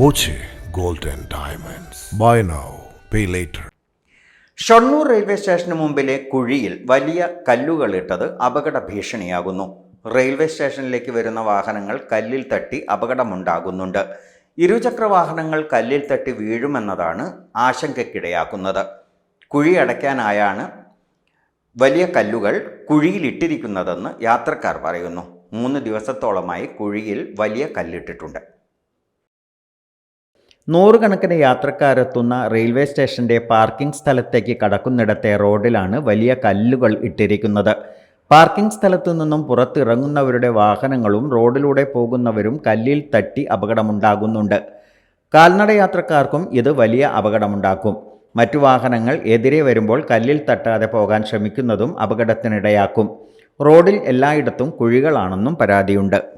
Boche gold diamonds. Buy now, pay later. Shoranur railway സ്റ്റേഷന് മുമ്പിലെ കുഴിയിൽ വലിയ കല്ലുകളിട്ടത് അപകട ഭീഷണിയാകുന്നു. റെയിൽവേ സ്റ്റേഷനിലേക്ക് വരുന്ന വാഹനങ്ങൾ കല്ലിൽ തട്ടി അപകടമുണ്ടാകുന്നുണ്ട്. ഇരുചക്ര വാഹനങ്ങൾ കല്ലിൽ തട്ടി വീഴുമെന്നതാണ് ആശങ്കയ്ക്കിടയാക്കുന്നത്. കുഴി അടയ്ക്കാനായാണ് വലിയ കല്ലുകൾ കുഴിയിലിട്ടിരിക്കുന്നതെന്ന് യാത്രക്കാർ പറയുന്നു. മൂന്ന് ദിവസത്തോളമായി കുഴിയിൽ വലിയ കല്ലിട്ടിട്ടുണ്ട്. നൂറുകണക്കിന് യാത്രക്കാരെത്തുന്ന റെയിൽവേ സ്റ്റേഷന്റെ പാർക്കിംഗ് സ്ഥലത്തേക്ക് കടക്കുന്നിടത്തെ റോഡിലാണ് വലിയ കല്ലുകൾ ഇട്ടിരിക്കുന്നത്. പാർക്കിംഗ് സ്ഥലത്തു നിന്നും പുറത്തിറങ്ങുന്നവരുടെ വാഹനങ്ങളും റോഡിലൂടെ പോകുന്നവരും കല്ലിൽ തട്ടി അപകടമുണ്ടാകുന്നുണ്ട്. കാൽനട യാത്രക്കാർക്കും ഇത് വലിയ അപകടമുണ്ടാക്കും. മറ്റു വാഹനങ്ങൾ എതിരെ വരുമ്പോൾ കല്ലിൽ തട്ടാതെ പോകാൻ ശ്രമിക്കുന്നതും അപകടത്തിനിടയാക്കും. റോഡിൽ എല്ലായിടത്തും കുഴികളാണെന്നും പരാതിയുണ്ട്.